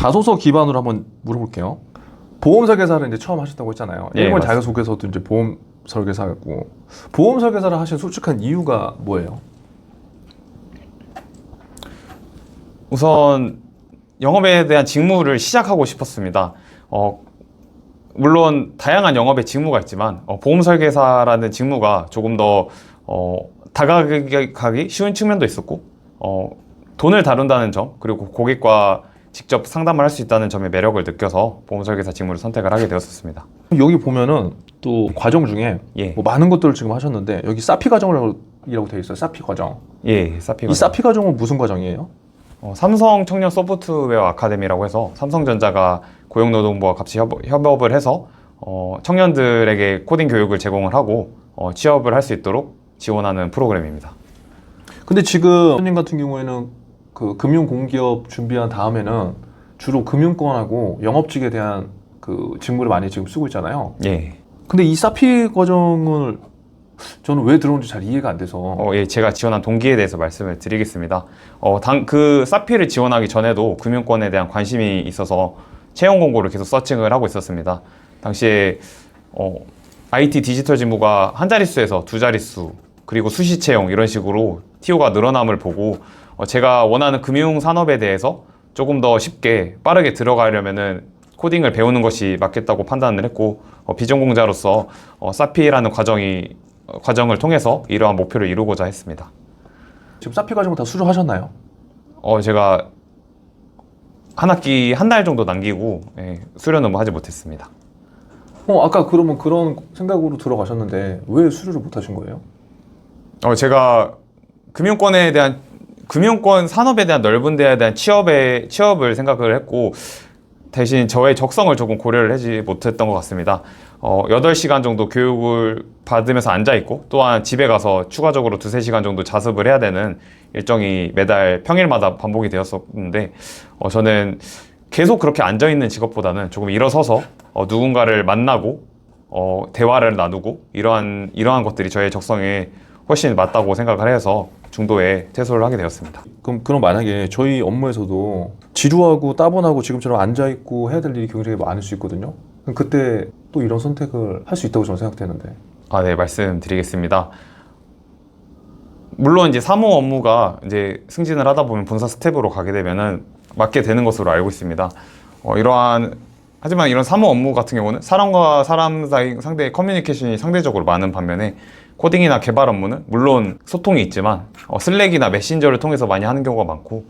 자소서 기반으로 한번 물어볼게요. 보험 설계사를 이제 처음 하셨다고 했잖아요. 예, 일본 맞습니다. 자기소개서도 이제 보험 설계사였고 보험 설계사를 하신 솔직한 이유가 뭐예요? 우선 영업에 대한 직무를 시작하고 싶었습니다. 어, 물론 다양한 영업의 직무가 있지만 어, 보험 설계사라는 직무가 조금 더 어, 다가가기 쉬운 측면도 있었고 어, 돈을 다룬다는 점 그리고 고객과 직접 상담을 할 수 있다는 점에 매력을 느껴서 보험 설계사 직무를 선택을 하게 되었습니다. 여기 보면은 또 과정 중에 예, 뭐 많은 것들을 지금 하셨는데 여기 사피 과정이라고 되어 있어요. 사피 과정. 예, 사피 이 사피 과정은 무슨 과정이에요? 어, 삼성 청년 소프트웨어 아카데미라고 해서 삼성전자가 고용노동부와 같이 협, 협업을 해서 어, 청년들에게 코딩 교육을 제공을 하고 어, 취업을 할 수 있도록 지원하는 프로그램입니다. 근데 지금 손님 같은 경우에는 그 금융 공기업 준비한 다음에는 주로 금융권하고 영업직에 대한 그 직무를 많이 지금 쓰고 있잖아요. 예, 근데 이 사피 과정을 저는 왜 들어온지 잘 이해가 안 돼서 어, 예, 제가 지원한 동기에 대해서 말씀을 드리겠습니다. 어, 당, 그 사피를 지원하기 전에도 금융권에 대한 관심이 있어서 채용 공고를 계속 서칭을 하고 있었습니다. 당시에 어, IT 디지털 직무가 한 자릿수에서 두 자릿수 그리고 수시 채용 이런 식으로 TO가 늘어남을 보고 어, 제가 원하는 금융 산업에 대해서 조금 더 쉽게 빠르게 들어가려면은 코딩을 배우는 것이 맞겠다고 판단을 했고 어, 비전공자로서 어, 사피라는 과정이 어, 과정을 통해서 이러한 목표를 이루고자 했습니다. 지금 사피 과정을 다 수료하셨나요? 어, 제가 한 학기 한 달 정도 남기고 예, 수료는 뭐 하지 못했습니다. 어 아까 그러면 그런 생각으로 들어가셨는데 왜 수료를 못 하신 거예요? 어, 제가 금융권에 대한 금융권 산업에 대한 넓은 데에 대한 취업에 취업을 생각을 했고 대신 저의 적성을 조금 고려를 하지 못했던 것 같습니다. 어, 8시간 정도 교육을 받으면서 앉아 있고 또한 집에 가서 추가적으로 두세 시간 정도 자습을 해야 되는 일정이 매달 평일마다 반복이 되었었는데 어, 저는 계속 그렇게 앉아 있는 직업보다는 조금 일어서서 어, 누군가를 만나고 어, 대화를 나누고 이러한 이러한 것들이 저의 적성에 훨씬 맞다고 생각을 해서 중도에 퇴소를 하게 되었습니다. 그럼 그럼 만약에 저희 업무에서도 지루하고 따분하고 지금처럼 앉아 있고 해야 될 일이 굉장히 많을 수 있거든요. 그럼 그때 또 이런 선택을 할 수 있다고 저는 생각되는데. 아, 네, 말씀드리겠습니다. 물론 이제 사무 업무가 이제 승진을 하다 보면 본사 스텝으로 가게 되면은 맡게 되는 것으로 알고 있습니다. 어, 이러한 하지만 이런 사무 업무 같은 경우는 사람과 사람 사이 상대의 커뮤니케이션이 상대적으로 많은 반면에 코딩이나 개발 업무는 물론 소통이 있지만 어, 슬랙이나 메신저를 통해서 많이 하는 경우가 많고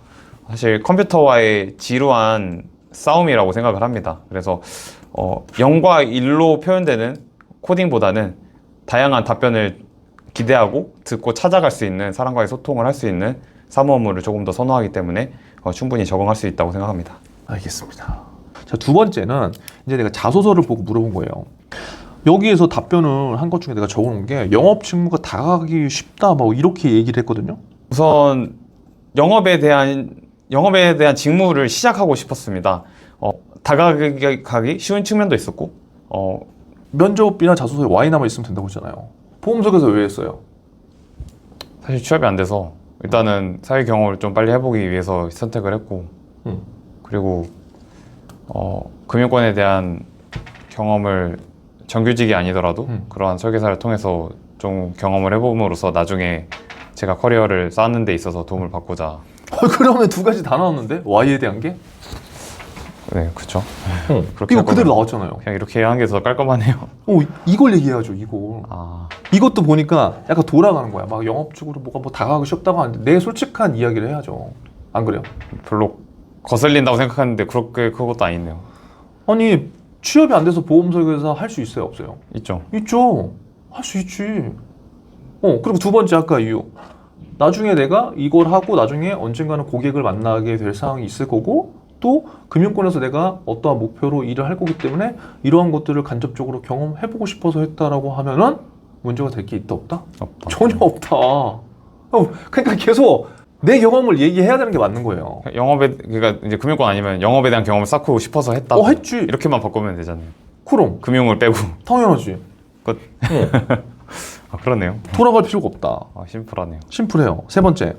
사실 컴퓨터와의 지루한 싸움이라고 생각을 합니다. 그래서 어, 0과 1로 표현되는 코딩보다는 다양한 답변을 기대하고 듣고 찾아갈 수 있는 사람과의 소통을 할 수 있는 사무 업무를 조금 더 선호하기 때문에 어, 충분히 적응할 수 있다고 생각합니다. 알겠습니다. 자, 두 번째는 이제 내가 자소서를 보고 물어본 거예요. 여기에서 답변을 한 것 중에 내가 적어놓은 게 영업 직무가 다가가기 쉽다, 뭐 이렇게 얘기를 했거든요. 우선 영업에 대한 영업에 대한 직무를 시작하고 싶었습니다. 어, 다가가기 쉬운 측면도 있었고 어, 면접이나 자소서에 Y나마 있으면 된다고 했잖아요. 보험석에서 왜 했어요? 사실 취업이 안 돼서 일단은 사회 경험을 좀 빨리 해보기 위해서 선택을 했고 음. 그리고 어, 금융권에 대한 경험을 정규직이 아니더라도 음. 그러한 설계사를 통해서 좀 경험을 해봄으로써 나중에 제가 커리어를 쌓는 데 있어서 도움을 받고자 어, 그러면 두 가지 다 나왔는데 Y에 대한 게? 네 그렇죠 어, 그렇게 이거 할 그대로 나왔잖아요. 그냥 이렇게 하는 게 더 깔끔하네요 어, 이걸 얘기해야죠, 이걸. 아 이것도 보니까 약간 돌아가는 거야. 막 영업적으로 뭐가 뭐 다가가기 쉽다고 하는데 내 솔직한 이야기를 해야죠. 안 그래요? 별로 거슬린다고 생각하는데 그렇게 그것도 아니네요 아니 취업이 안 돼서 보험 설계사 할 수 있어요, 없어요? 있죠 있죠. 할 수 있지. 어, 그리고 두 번째 아까 이유. 나중에 내가 이걸 하고 나중에 언젠가는 고객을 만나게 될 상황이 있을 거고 또 금융권에서 내가 어떠한 목표로 일을 할 거기 때문에 이러한 것들을 간접적으로 경험해보고 싶어서 했다라고 하면은 문제가 될 게 있다 없다? 없다 전혀 없다. 어, 그러니까 계속 내 경험을 얘기해야 되는 게 맞는 거예요. 영업에 그러니까 이제 금융권 아니면 영업에 대한 경험을 쌓고 싶어서 했다 어, 했지. 이렇게만 바꾸면 되잖아요 그럼 금융을 빼고 당연하지. 끝 어, 아, 그러네요 돌아갈 필요가 없다. 아, 심플하네요 심플해요. 세 번째.